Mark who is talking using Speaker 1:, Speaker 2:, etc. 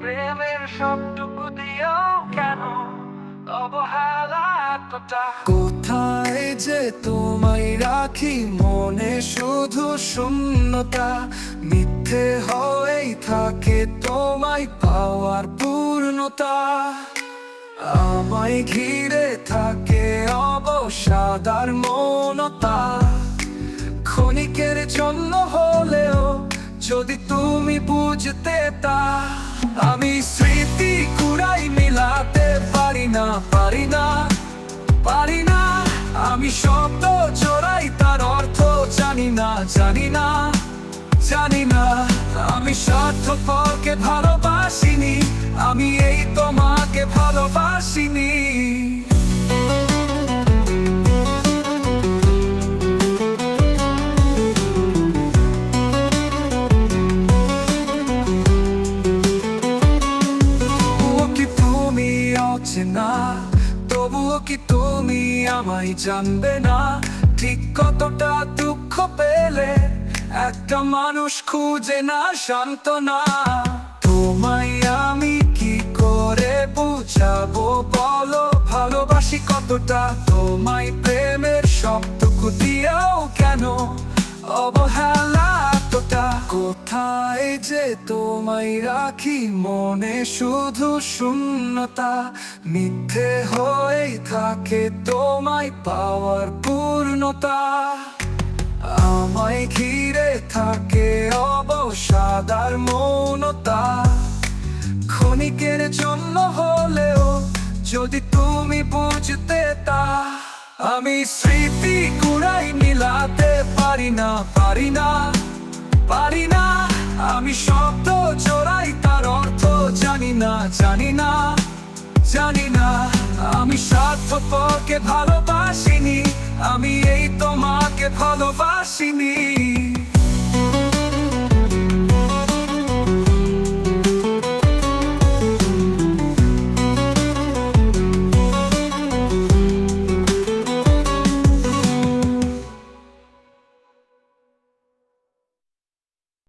Speaker 1: প্রেমের সবটুকু কেন অবহেলা
Speaker 2: কোথায় যে তোমায় রাখি মনে শুধু শূন্যতা, মিথ্যে হয়েই থাকে তোমায় পাওয়ার পূর্ণতা। আমায় ঘিরে থাকে অবসাদার মনতা। ক্ষণিকের জন্য হলেও যদি তুমি বুঝতে তা, আমি স্মৃতি কুড়াই মিলাতে পারি না পারি না পারি না। আমি শব্দ জোড়াই তার অর্থ জানি না জানি না জানি না। আমি স্বার্থপরকে ভালোবাসিনি, আমি অচেনা তবুও কি তুমি আমায় জানবে না? ঠিক কতটা দুঃখ পেলে একটা মানুষ খুঁজে না শান্তনা তোমায় আমি কি করে বুঝাবো বলো? ভালোবাসি কতটা? তোমায় প্রেমের সবটুকু দিয়েও কেন? অবহেলা যে তোমায় রাখি মনে শুধু শূন্যতা, মিথ্যে হয়েই থাকে তোমায় পাওয়ার পূর্ণতা। আমায় ঘিরে থাকে অবসাদার মৌনতা। ক্ষণিকের জন্য হলেও যদি তুমি বুঝতে তা, আমি স্মৃতি কুড়াই মিলাতে পারি না পারি না, পারি আমি শব্দ চোরাই তার অর্থ জানি না জানি না জানি না। আমি স্বার্থপরকে ভালোবাসিনি, আমি এই তোমাকে ভালোবাসিনি।